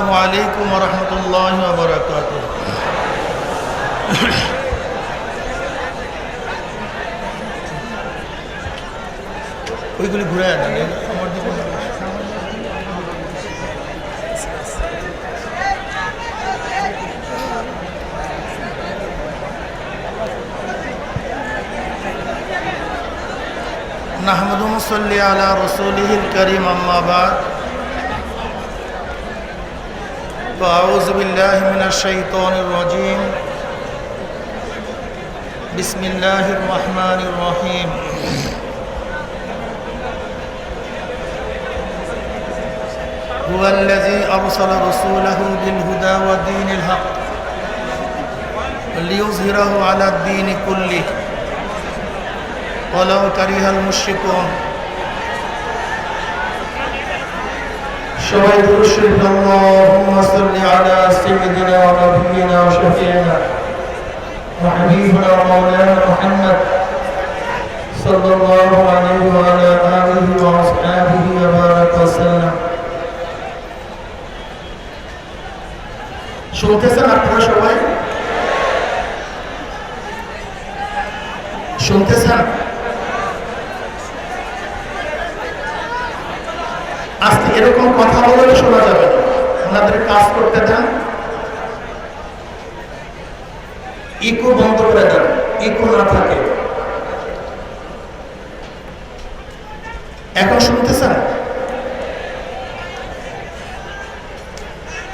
আসসালামু আলাইকুম রহমতুল্লাহ বরকাত ওইগুলি ঘুরে আসবে আমার নাহমদ মুসল্লি আলা রসুলিহিল করিম আম্মাবাদ فأعوذ بالله من الشيطان الرجيم. بسم الله الرحمن الرحيم. هو الذي أرسل رسوله بالهدى ودين الحق ليظهره على الدين كله. ولو كره المشركون. شهيد الشرك اللهم صل على سيدنا ونبينا وشفيعنا وحبيبنا ومولانا محمد صلى الله عليه وعلى آله وأصحابه وبارك وسلم. শুনতে আপনারা সবাই? শুনতেছেন? আপনারা আজকে এরকম কথা বলে শোনা যাবে ওনাদের কাজ করতে দেন। ইকো বন্ধ করে দেন। ইকো না থাকে। এখন শুনতেছেন?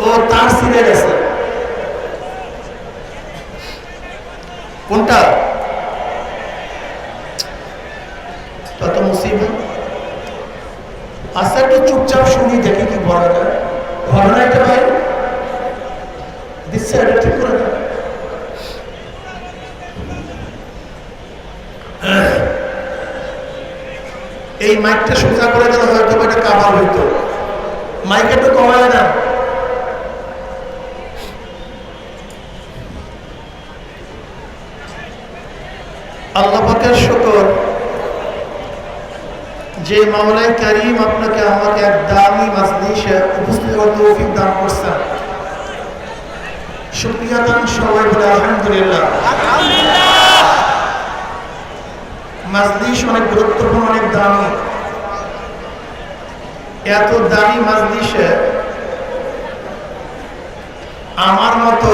ও তার সিরে গেছে কোনটা? চুপচাপ শুনি দেখি কি বলা যায় ঘটনা একটা ভাই, দিচ্ছে এটা ঠিক করে এই মাইকটা সোজা করে দেওয়া হয়তো এটা কাভার হইতো। মাইক তো কমায় না। যে মামলায় কারিম আপনাকে আমাকে এক দামি মাজলিসে উপস্থিত হওয়ার দান করছেন। অনেক গুরুত্বপূর্ণ, অনেক দামি। এত দামি আমার মতো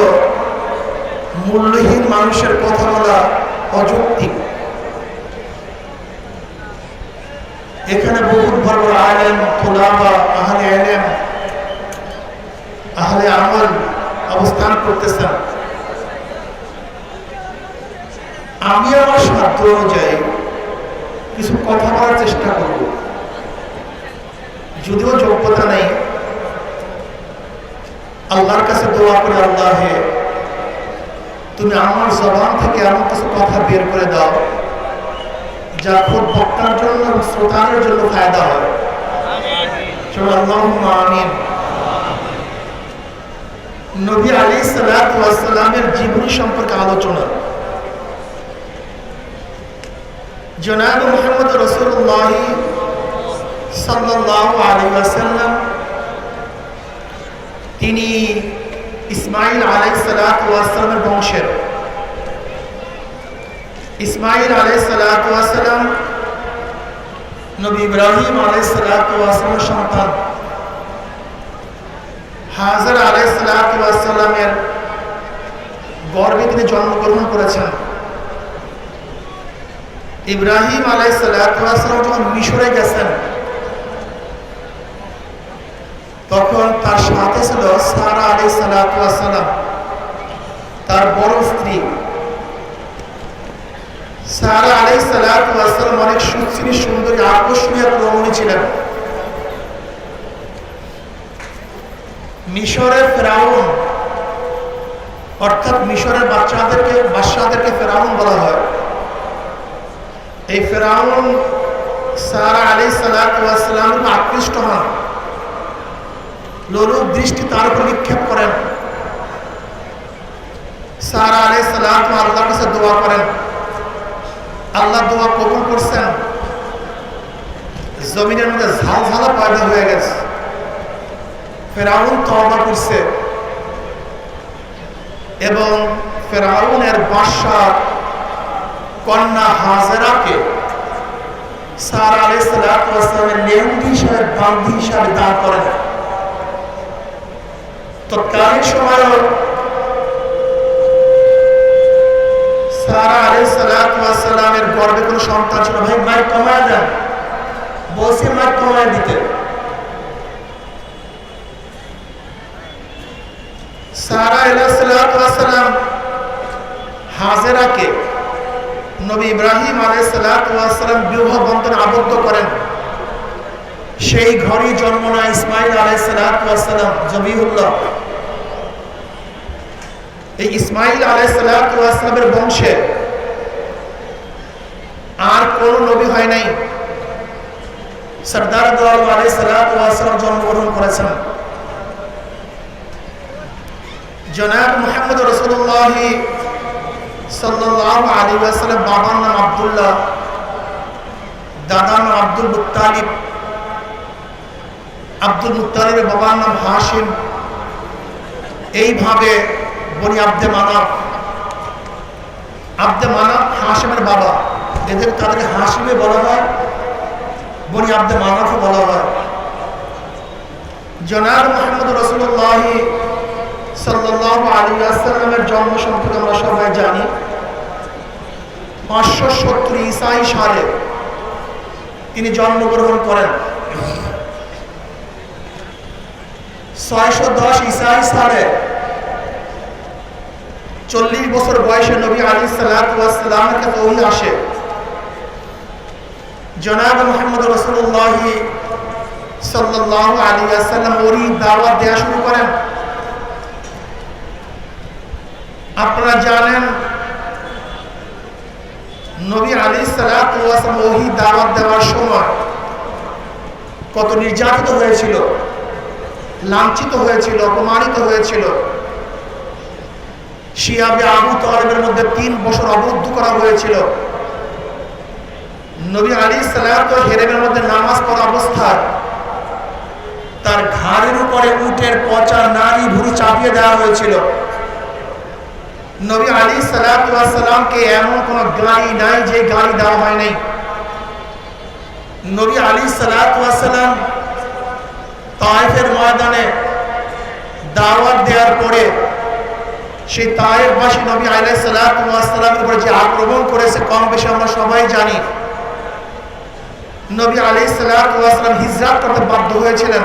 মূল্যহীন মানুষের কথা বলা অযৌক্তিক। এখানে বহুত বড় বড় আলেম তোলাবা আহলে এলেম আহলে আমল অবস্থান করতেছেন। আমি আমার সাধ্য অনুযায়ী কিছু কথা বলার চেষ্টা করব। যদিও যোগ্যতা নেই, আল্লাহর কাছে দোয়া করে আল্লাহ হে, তুমি আমার জবান থেকে এমন কিছু কথা বের করে দাও যা খুব বক্তার জন্য এবং শ্রোতার জন্য ফায়দা হয়। নবী আলী সালামের জীবনী সম্পর্কে আলোচনা। জনাব মোহাম্মদ রসুল্লাহ সাল্লাহ আলী আসাল্লাম তিনি ইসমাইল আলাই সালামের বংশের। ইসমাইল আলাই সালাম নবী ইব্রাহিম আলাই সালামের সন্তান হাজার আলাই সালামের গর্বে তিনি জন্মগ্রহণ করেছেন। ইব্রাহিম আলাই সালাম যখন মিশরে গেছেন, তখন তার সাথে ছিল সারা আলাই সালাম তার বড় স্ত্রী আলাই সালাম অনেক সুশ্রী সুন্দরী আকর্ষণীয় রমণী ছিলেন মিশরের ফেরাউন অর্থাৎ মিশরের বাচ্চাদেরকে বাচ্চাদেরকে ফেরাউন বলা হয় এই ফেরাউন সারা আলী সালাম আকৃষ্ট হন লোলুপ দৃষ্টি তার উপর নিক্ষেপ করেন সারা আলী সালাম আল্লাহর কাছে দোয়া করেন আল্লাহ দোয়া কবুল করছেন। জমিনের মধ্যে ঝালঝালা পয়দা হয়ে গেছে। ফেরাউন তওবা করছে। এবং ফেরাউনের বাদশাহ কন্যা হাজেরাকে সারা হিসাবে বান্ধি হিসাবে দান করেন তৎকালীন সময়ও আলাই নবী ইব্রাহিম আবদ্ধ করেন। সেই ঘরই জন্ম নেয় ইসমাইল আলাইসালাম জবিউল্লাহ এই ইসমাইল আলাইসালামের বংশে আর কোন নবী হয় নাই। সর্দার আলাইসালাম জন্মগ্রহণ করেছেন। জনাব মোহাম্মদ রসুল্লাহ সাল্লাহ আলী আসালাম বাবার নাম আবদুল্লাহ, দাদার নাম আব্দুল মুতালিব আব্দুল মুতালিবের বাবার নাম হাসিম এইভাবে বনি আব্দে মানাব। আব্দে মানাব হাসিমের বাবা। এদের তাদেরকে হাসিমে বলা হয় বনি আব্দে মানাফও বলা হয়। জনাব মোহাম্মদ রসুল্লাহ সাল্লাহ আলী আসসালামের জন্ম সম্পর্কে আমরা সবাই জানি। পাঁচশো সত্তর ইসাই সালে তিনি জন্মগ্রহণ করেন। ছয়শো দশ ইসাই সালে চল্লিশ বছর বয়সে নবী আলী সাল্লামের কাছে ওই আসে। জনাব মোহাম্মদ রসুল্লাহ আপনারা জানেন, নবী আলী সালাম ওহি দাওয়াত দেওয়ার সময় কত নির্যাতিত হয়েছিল, লাঞ্ছিত হয়েছিল, অপমানিত হয়েছিল। শিয়াবে আবু তলেবের মধ্যে তিন বছর অবরুদ্ধ করা হয়েছিল। নবী আলী সালাম তো হেরেমের মধ্যে নামাজ পড়া অবস্থায় তার ঘাড়ের উপরে উটের পচা নারী ভুড়ি চাপিয়ে দেওয়া হয়েছিল। নবী আলী সালামকে এমন কোন গাড়ি নাই যে গাড়ি দেওয়া হয় নাই। নবী আলী সালাম তাইফের ময়দানে দাওয়াত দেওয়ার পরে সেই তায়েফবাসী নবী আলাই সালামের উপরে যে আক্রমণ করেছে, কম বেশি আমরা সবাই জানি। নবী আলী সালাম হিজরাত করতে বাধ্য হয়েছিলেন।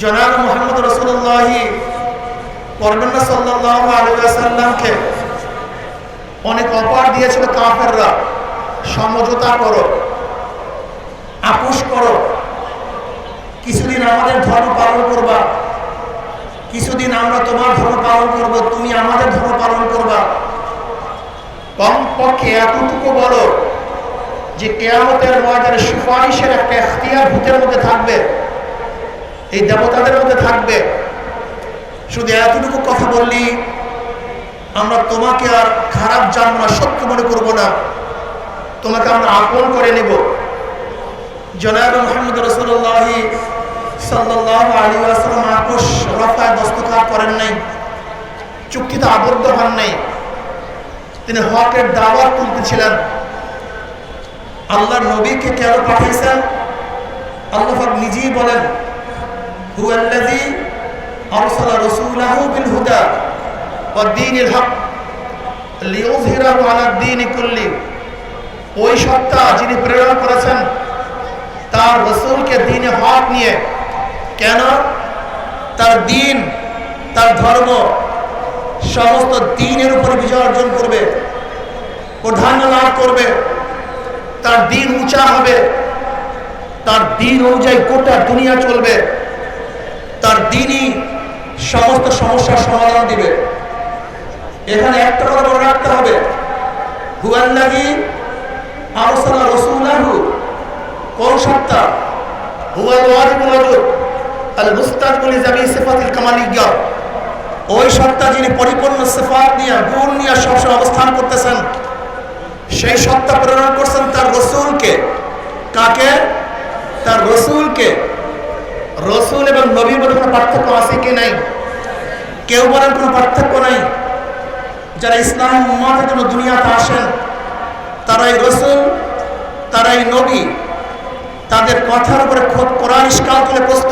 জনাব মোহাম্মদ রসুল্লাহি পরগন্না সাল্লাহ আলুসাল্লামকে অনেক অপার দিয়েছিল, কাফেররা, সমঝোতা করো, আপোষ করো, কিছুদিন আমাদের ধর্ম পালন করবা কিছুদিন আমরা তোমার ধর্ম পালন করব, তুমি আমাদের ধর্ম পালন করবা। কমপক্ষে এতটুকু বলো যে কেয়ামতের ময়দানে সুপারিশের একটা এখতিয়ার ভূতের মধ্যে থাকবে, এই দেবতাদের মধ্যে থাকবে। শুধু এতটুকু কথা বললি, আমরা তোমাকে আর খারাপ জানব না, সত্য মনে করব না। তোমাকে আমরা আপন করে নেব। জনাব মোহাম্মদ রসুল্লাহ তিনি হকের দাওয়াত তুলতেছিলেন। আল্লাহ নবীকে কেন পাঠিয়েছেন? আল্লাহ নিজেই বলেন হুয়াল্লাযী আরসালা হুদা ওয়া দীনিল হক লিইয়ুযহিরাহু আলা দীনি কুল্লি। ওই সত্তা যিনি প্রেরণ করেছেন, তার রসুলকে দিনে হক নিয়ে কেন? তার দিন, তার ধর্ম, সমস্ত দিনের উপর বিজয় অর্জন করবে, প্রাধান্য লাভ করবে, তার দিন উঁচা হবে, তার দিন অনুযায়ী গোটা দুনিয়া চলবে, তার দিনই সমস্ত সমস্যার সমাধান দিবে। এখানে একটা কথা মনে রাখতে হবে। হুয়াল্লাহি আরসালা রাসূলাহু, কোন সত্তা? হুয়াল ওয়াজিবুল আল মুস্তাকিল জামি সিফাতিল কামালিয়্যা ওই সত্তা যিনি পরিপূর্ণ সিফাত নিয়ে, গুণ নিয়ে সবসময় অবস্থান করতেছেন, সেই সত্তা প্রেরণ করছেন তার রসুলকে। কাকে? তার রসুলকে। রসুল এবং নবীর মধ্যে কোনো পার্থক্য আছে কি নাই? কেউ বলেন কোনো পার্থক্য নাই? যারা ইসলাম উম্মাদের জন্য দুনিয়াতে আসেন, তারাই রসুল, তারাই নবী। তাদের কথার উপরে খোদ কোরআন ইস্কাল তুলে প্রশ্ন